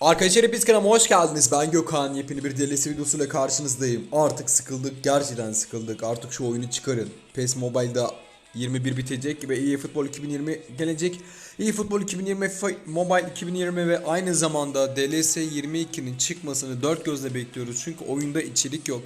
Arkadaşlar hepiniz kanalıma hoş geldiniz. Ben Gökhan. Yepyeni bir DLC videosuyla karşınızdayım. Artık sıkıldık. Gerçekten sıkıldık. Artık şu oyunu çıkarın. PES Mobile'da 21 bitecek ve EA Futbol 2020 gelecek. EA Futbol 2020 FIFA Mobile 2020 ve aynı zamanda DLS 22'nin çıkmasını dört gözle bekliyoruz. Çünkü oyunda içerik yok.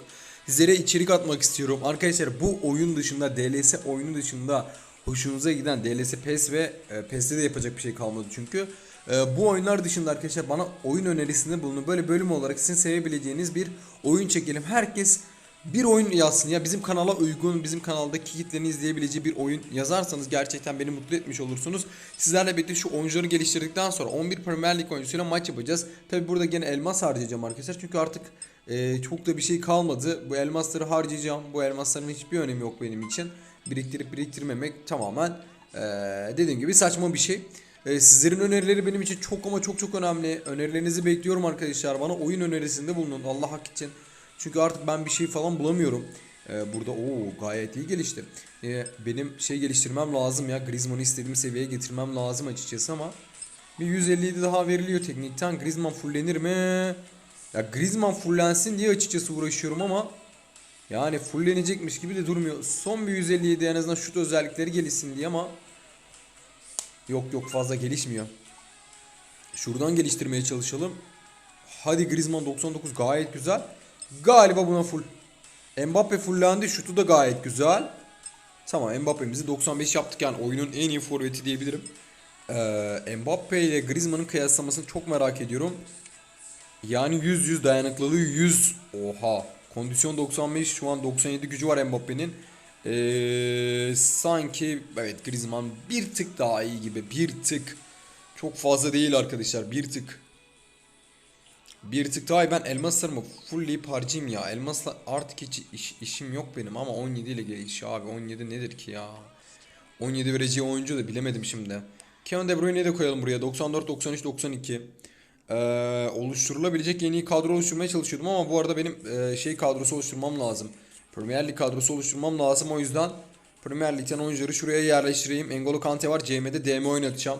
Sizlere içerik atmak istiyorum. Arkadaşlar bu oyun dışında DLS oyunu dışında hoşunuza giden DLS PES ve e, PES'te de yapacak bir şey kalmadı çünkü. E, bu oyunlar dışında arkadaşlar bana oyun önerisinde bulunun. Böyle bölüm olarak sizin sevebileceğiniz bir oyun çekelim. Herkes bir oyun yazsın ya bizim kanala uygun, bizim kanaldaki kitlenin izleyebileceği bir oyun yazarsanız gerçekten beni mutlu etmiş olursunuz. Sizlerle birlikte şu oyuncuları geliştirdikten sonra 11 Premier Lig oyuncusuyla maç yapacağız. Tabi burada gene elmas harcayacağım arkadaşlar çünkü artık e, çok da bir şey kalmadı. Bu elmasları harcayacağım. Bu elmasların hiçbir önemi yok benim için. Biriktirip biriktirmemek tamamen e, dediğim gibi saçma bir şey. E, sizlerin önerileri benim için çok ama çok çok önemli. Önerilerinizi bekliyorum arkadaşlar. Bana oyun önerisinde bulunun Allah hak için. Çünkü artık ben bir şey falan bulamıyorum. E, burada o gayet iyi gelişti. E, benim şey geliştirmem lazım ya. Griezmann'ı istediğim seviyeye getirmem lazım açıkçası ama bir 157 daha veriliyor teknikten. Griezmann fullenir mi? Ya Griezmann fullensin diye açıkçası uğraşıyorum ama yani fullenecekmiş gibi de durmuyor. Son bir 157 en azından şut özellikleri gelişsin diye ama yok yok fazla gelişmiyor. Şuradan geliştirmeye çalışalım. Hadi Griezmann 99 gayet güzel. Galiba buna full. Mbappe fullendi. Şutu da gayet güzel. Tamam Mbappe'mizi 95 yaptık yani oyunun en iyi forveti diyebilirim. Ee, Mbappe ile Griezmann'ın kıyaslamasını çok merak ediyorum. Yani 100 100 dayanıklılığı 100. Oha. Kondisyon 95 şu an 97 gücü var Mbappe'nin. Ee, sanki evet Griezmann bir tık daha iyi gibi bir tık. Çok fazla değil arkadaşlar bir tık. Bir tık daha iyi ben elmaslarımı fullleyip harcayayım ya. Elmasla artık hiç iş- işim yok benim ama 17 ile gelişiyor abi. 17 nedir ki ya? 17 vereceği oyuncu da bilemedim şimdi. Kevin De Bruyne'yi de koyalım buraya. 94, 93, 92. Ee, oluşturulabilecek yeni kadro oluşturmaya çalışıyordum ama bu arada benim e, şey kadrosu oluşturmam lazım. Premier Lig kadrosu oluşturmam lazım o yüzden Premier Lig'den oyuncuları şuraya yerleştireyim. N'Golo Kante var. CM'de DM oynatacağım.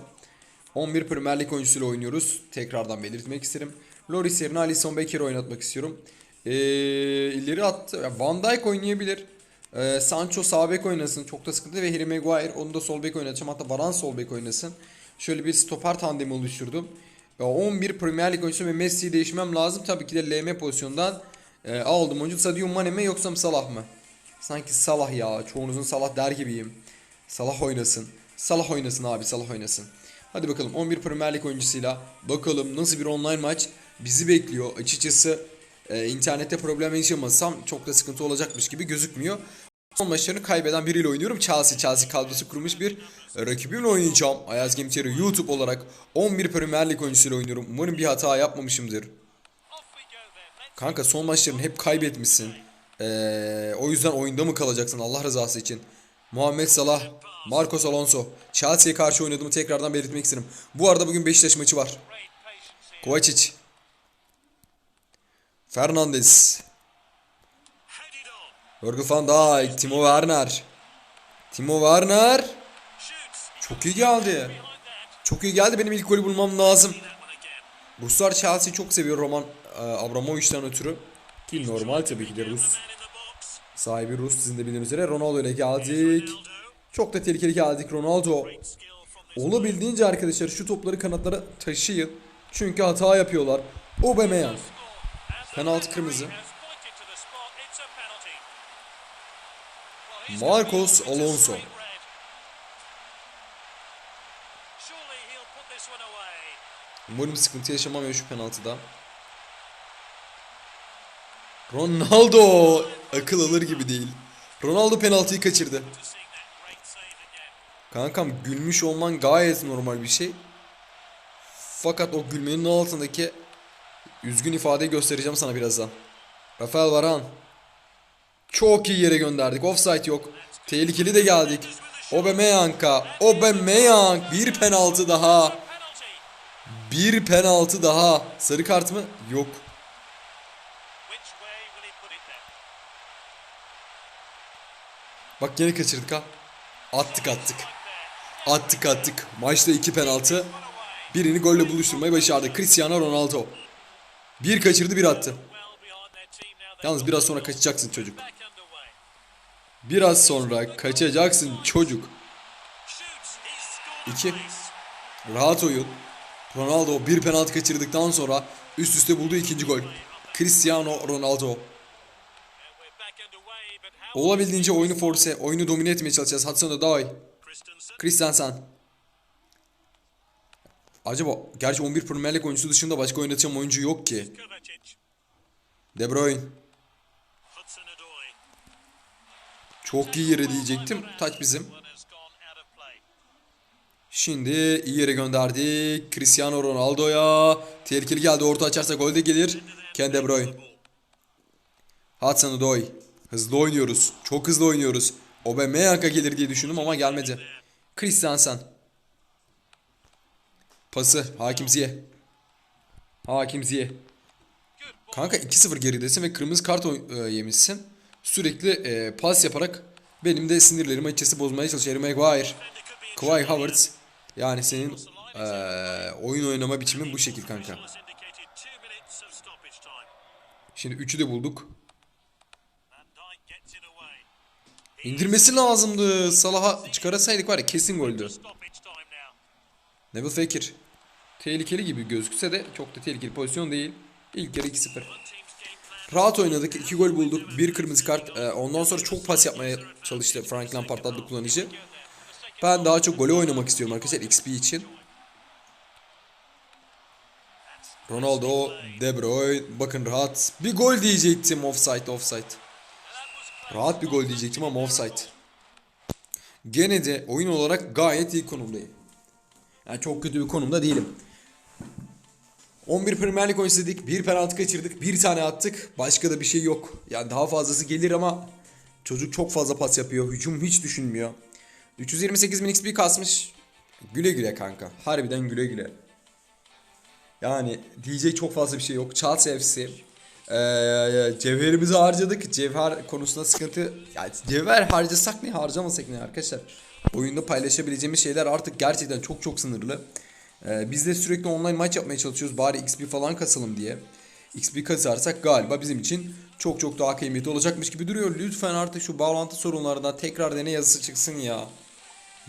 11 Premier Lig oyuncusuyla oynuyoruz. Tekrardan belirtmek isterim. Loris yerine Alisson Becker'i oynatmak istiyorum. Ee, ileri attı. Van Dijk oynayabilir. Ee, Sancho sağ bek oynasın. Çok da sıkıntı. Ve Harry Maguire onu da sol bek oynatacağım. Hatta Varane sol bek oynasın. Şöyle bir stoper tandemi oluşturdum. Ee, 11 Premier Lig oyuncusu ve Messi'yi değişmem lazım. Tabii ki de LM pozisyondan e, aldım oyuncu. Sadio Mane mi yoksa mı Salah mı? Sanki Salah ya. Çoğunuzun Salah der gibiyim. Salah oynasın. Salah oynasın abi Salah oynasın. Hadi bakalım 11 Premier Lig oyuncusuyla bakalım nasıl bir online maç bizi bekliyor. Açıkçası e, internette problem yaşamasam çok da sıkıntı olacakmış gibi gözükmüyor. Son maçlarını kaybeden biriyle oynuyorum. Chelsea. Chelsea kadrosu kurmuş bir e, rakibimle oynayacağım. Ayaz Gemçeri YouTube olarak 11 Premier Lig oyuncusuyla oynuyorum. Umarım bir hata yapmamışımdır. Kanka son maçlarını hep kaybetmişsin. Ee, o yüzden oyunda mı kalacaksın Allah rızası için? Muhammed Salah, Marcos Alonso. Chelsea'ye karşı oynadığımı tekrardan belirtmek isterim. Bu arada bugün Beşiktaş maçı var. Kovacic. Fernandes. Virgil van Dijk, Timo Werner. Timo Werner. Çok iyi geldi. Çok iyi geldi. Benim ilk golü bulmam lazım. Ruslar Chelsea'yi çok seviyor Roman e, Abramovich'ten ötürü. Ki normal tabii ki de Rus. Sahibi Rus sizin de bildiğiniz üzere. Ronaldo ile geldik. Çok da tehlikeli geldik Ronaldo. Olabildiğince arkadaşlar şu topları kanatlara taşıyın. Çünkü hata yapıyorlar. Aubameyang. Penaltı kırmızı. Marcos Alonso. Umarım sıkıntı yaşamam ya şu penaltıda. Ronaldo akıl alır gibi değil. Ronaldo penaltıyı kaçırdı. Kankam gülmüş olman gayet normal bir şey. Fakat o gülmenin altındaki üzgün ifadeyi göstereceğim sana birazdan. Rafael Varane. Çok iyi yere gönderdik. Offside yok. Tehlikeli de geldik. Aubameyang'a. Aubameyang bir penaltı daha. Bir penaltı daha. Sarı kart mı? Yok. Bak gene kaçırdık ha. Attık attık. Attık attık. Maçta iki penaltı. Birini golle buluşturmayı başardı. Cristiano Ronaldo. Bir kaçırdı bir attı. Yalnız biraz sonra kaçacaksın çocuk. Biraz sonra kaçacaksın çocuk. 2. Rahat oyun. Ronaldo bir penaltı kaçırdıktan sonra üst üste bulduğu ikinci gol. Cristiano Ronaldo. Olabildiğince oyunu force, oyunu domine etmeye çalışacağız. Hudson Odoi. Christensen. Acaba gerçi 11 Premier Lig oyuncusu dışında başka oynatacağım oyuncu yok ki. De Bruyne. Çok iyi yere diyecektim. Taç bizim. Şimdi iyi yere gönderdik. Cristiano Ronaldo'ya. Tehlikeli geldi. Orta açarsa gol de gelir. Ken De Bruyne. Hudson Odoi. Hızlı oynuyoruz. Çok hızlı oynuyoruz. Aubameyang'a gelir diye düşündüm ama gelmedi. Christensen. Pası. Hakim Ziyeh. Hakim Ziyeh. Kanka 2-0 geridesin ve kırmızı kart e, yemişsin. Sürekli e, pas yaparak benim de sinirlerimi açıkçası bozmaya çalışıyor. Harry Maguire. Kawhi Havertz. Yani senin e, oyun oynama biçimin bu şekil kanka. Şimdi 3'ü de bulduk. İndirmesi lazımdı. Salah'a çıkarasaydık var ya kesin goldü. Neville Fekir. Tehlikeli gibi gözükse de çok da tehlikeli pozisyon değil. İlk yarı 2-0. Rahat oynadık. 2 gol bulduk. Bir kırmızı kart. Ee, ondan sonra çok pas yapmaya çalıştı Frank Lampard adlı kullanıcı. Ben daha çok gole oynamak istiyorum arkadaşlar XP için. Ronaldo, De Bruyne. Bakın rahat. Bir gol diyecektim. Offside, offside. Rahat bir gol diyecektim ama offside. Gene de oyun olarak gayet iyi konumdayım. Yani çok kötü bir konumda değilim. 11 Premier Lig dedik. Bir penaltı kaçırdık. Bir tane attık. Başka da bir şey yok. Yani daha fazlası gelir ama çocuk çok fazla pas yapıyor. Hücum hiç düşünmüyor. 328 bin XP kasmış. Güle güle kanka. Harbiden güle güle. Yani diyecek çok fazla bir şey yok. Chelsea FC. Ee, cevherimizi harcadık. Cevher konusunda sıkıntı. Yani cevher harcasak ne harcamasak ne arkadaşlar. Oyunda paylaşabileceğimiz şeyler artık gerçekten çok çok sınırlı. Ee, biz de sürekli online maç yapmaya çalışıyoruz. Bari XP falan kasalım diye. XP kasarsak galiba bizim için çok çok daha kıymetli olacakmış gibi duruyor. Lütfen artık şu bağlantı sorunlarından tekrar dene yazısı çıksın ya.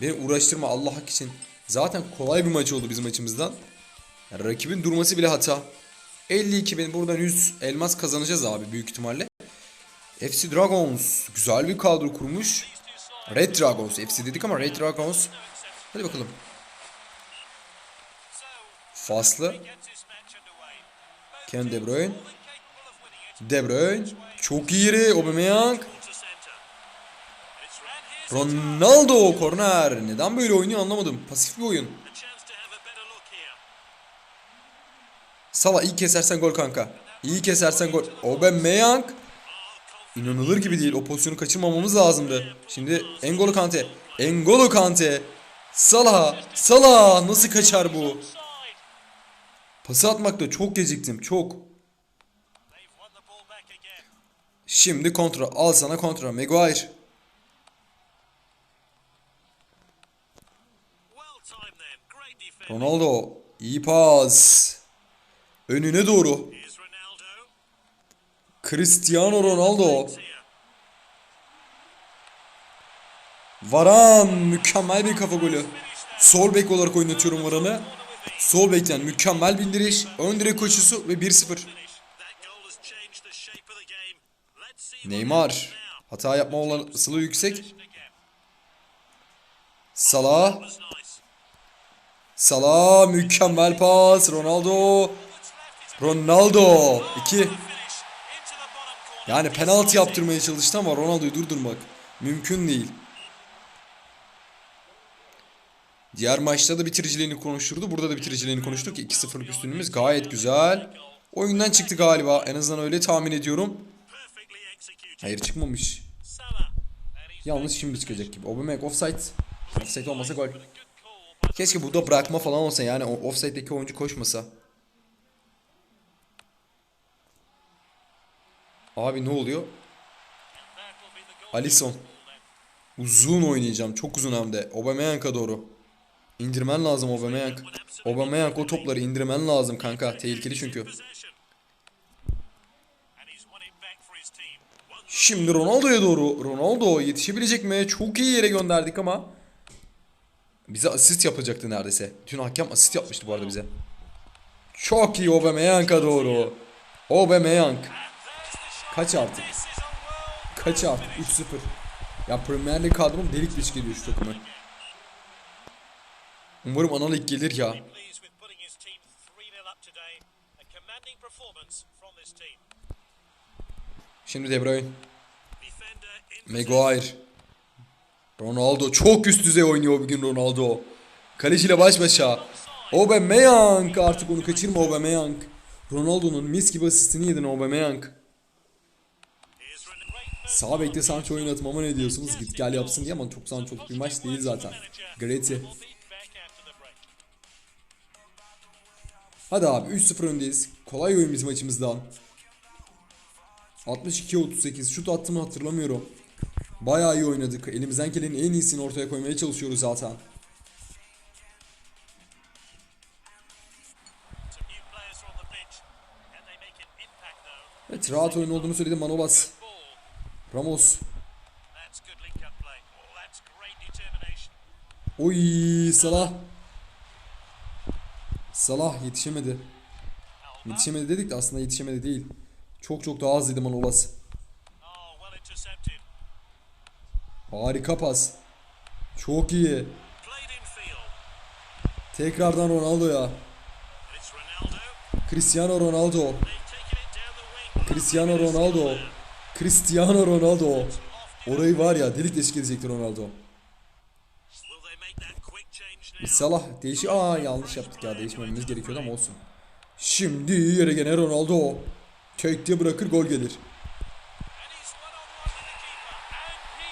Beni uğraştırma Allah için. Zaten kolay bir maç oldu bizim maçımızdan. Yani rakibin durması bile hata. 52 bin buradan 100 elmas kazanacağız abi büyük ihtimalle. FC Dragons güzel bir kadro kurmuş. Red Dragons FC dedik ama Red Dragons. Hadi bakalım. Faslı. Ken De Bruyne. De Bruyne. Çok iyi yeri. Aubameyang. Ronaldo korner. Neden böyle oynuyor anlamadım. Pasif bir oyun. Salah iyi kesersen gol kanka. İyi kesersen gol. Aubameyang. İnanılır gibi değil. O pozisyonu kaçırmamamız lazımdı. Şimdi Engolo Kante. Engolo Kante. Salah. Salah. Nasıl kaçar bu? Pası atmakta çok geciktim. Çok. Şimdi kontra. Al sana kontra. Maguire. Ronaldo. iyi pas. Önüne doğru. Cristiano Ronaldo. Varan mükemmel bir kafa golü. Sol bek olarak oynatıyorum Varan'ı. Sol bekten mükemmel bindiriş, ön direk koşusu ve 1-0. Neymar. Hata yapma olasılığı yüksek. Salah. Salah mükemmel pas. Ronaldo. Ronaldo. 2. Yani penaltı yaptırmaya çalıştı ama Ronaldo'yu durdurmak mümkün değil. Diğer maçta da bitiriciliğini konuşturdu. Burada da bitiriciliğini konuştuk. 2-0'lık üstünlüğümüz gayet güzel. Oyundan çıktı galiba. En azından öyle tahmin ediyorum. Hayır çıkmamış. Yalnız şimdi çıkacak gibi. Aubameyang offside. Offside olmasa gol. Keşke burada bırakma falan olsa yani offside'deki oyuncu koşmasa. Abi ne oluyor? Alisson. Uzun oynayacağım. Çok uzun hem de. Aubameyang'a doğru. İndirmen lazım Aubameyang. Aubameyang o topları indirmen lazım kanka. Tehlikeli çünkü. Şimdi Ronaldo'ya doğru. Ronaldo yetişebilecek mi? Çok iyi yere gönderdik ama. Bize asist yapacaktı neredeyse. Tüm hakem asist yapmıştı bu arada bize. Çok iyi Aubameyang'a doğru. Aubameyang. Kaç artık? Kaç artık? 3-0. Ya Premier Lig kadrom delik deşik ediyor şu takımı. Performance from this team. Şimdi De Bruyne. Maguire. Ronaldo çok üst düzey oynuyor bugün Ronaldo. Kaleciyle baş başa. Aubameyang artık onu kaçırma Aubameyang. Ronaldo'nun mis gibi asistini yedin Aubameyang. Sağ bekte Sancho oynatmama ne diyorsunuz? Git gel yapsın diye ama çok Sancho bir maç değil zaten. Greti. Hadi abi 3-0 öndeyiz. Kolay oyun bizim açımızdan. 62-38 şut attığımı hatırlamıyorum. Bayağı iyi oynadık. Elimizden gelenin en iyisini ortaya koymaya çalışıyoruz zaten. Evet rahat oyun olduğunu söyledi Manolas. Ramos. That's good Salah yetişemedi. Yetişemedi dedik de aslında yetişemedi değil. Çok çok daha Manolas. Oh, well intercepted. Harika pas. Çok iyi. Tekrardan Ronaldo. Cristiano Ronaldo. Cristiano Ronaldo. Cristiano Ronaldo. Orayı var ya delik deşik edecekti Ronaldo. Salah değişi... Aa yanlış yaptık ya değişmememiz gerekiyordu ama olsun. Şimdi yere gene Ronaldo. Tek diye bırakır gol gelir.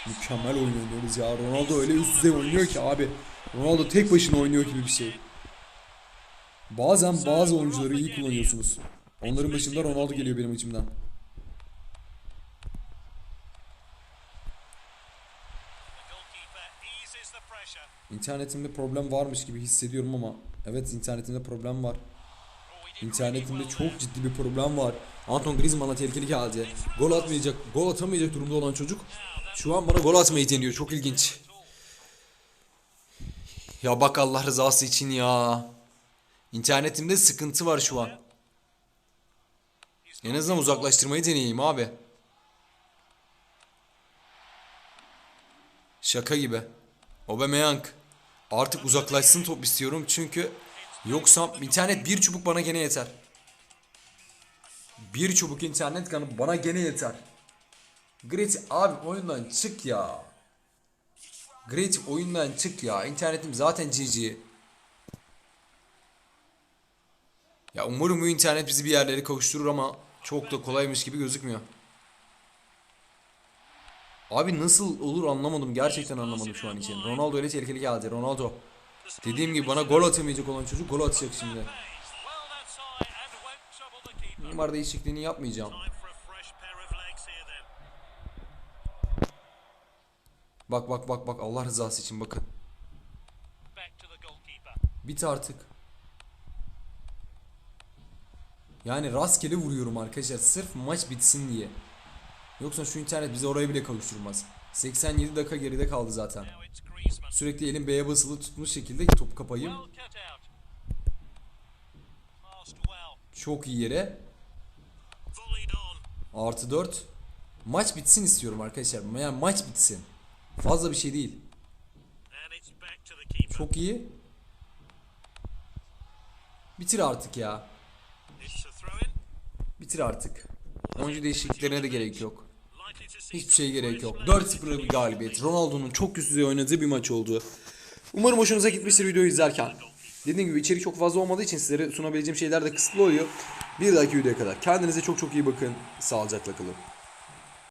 Mükemmel oynuyoruz ya. Ronaldo öyle üst düzey oynuyor ki abi. Ronaldo tek başına oynuyor gibi bir şey. Bazen bazı oyuncuları iyi kullanıyorsunuz. Onların başında Ronaldo geliyor benim içimden. İnternetimde problem varmış gibi hissediyorum ama evet internetimde problem var. Oh, İnternetimde çok ciddi bir problem var. Anton Griezmann'a tehlikeli geldi. Gol atmayacak, gol atamayacak durumda olan çocuk şu an bana gol atmayı deniyor. Çok ilginç. Ya bak Allah rızası için ya. İnternetimde sıkıntı var şu an. En azından uzaklaştırmayı deneyeyim abi. Şaka gibi. Aubameyang. Artık uzaklaşsın top istiyorum çünkü yoksa internet bir çubuk bana gene yeter. Bir çubuk internet kanı bana gene yeter. Great abi oyundan çık ya. Great oyundan çık ya. İnternetim zaten GG. Ya umarım bu internet bizi bir yerlere kavuşturur ama çok da kolaymış gibi gözükmüyor. Abi nasıl olur anlamadım. Gerçekten anlamadım şu an için. Ronaldo öyle tehlikeli geldi. Ronaldo. Dediğim gibi bana gol atamayacak olan çocuk gol atacak şimdi. Mimar değişikliğini yapmayacağım. Bak bak bak bak Allah rızası için bakın. Bit artık. Yani rastgele vuruyorum arkadaşlar sırf maç bitsin diye. Yoksa şu internet bizi oraya bile kavuşturmaz. 87 dakika geride kaldı zaten. Sürekli elim B'ye basılı tutmuş şekilde ki topu kapayım. Çok iyi yere. Artı 4. Maç bitsin istiyorum arkadaşlar. Yani maç bitsin. Fazla bir şey değil. Çok iyi. Bitir artık ya. Bitir artık. Oyuncu değişikliklerine de gerek yok. Hiçbir şey gerek yok. 4-0'lık bir galibiyet. Ronaldo'nun çok üst düzey oynadığı bir maç oldu. Umarım hoşunuza gitmiştir videoyu izlerken. Dediğim gibi içerik çok fazla olmadığı için sizlere sunabileceğim şeyler de kısıtlı oluyor. Bir dahaki videoya kadar. Kendinize çok çok iyi bakın. Sağlıcakla kalın.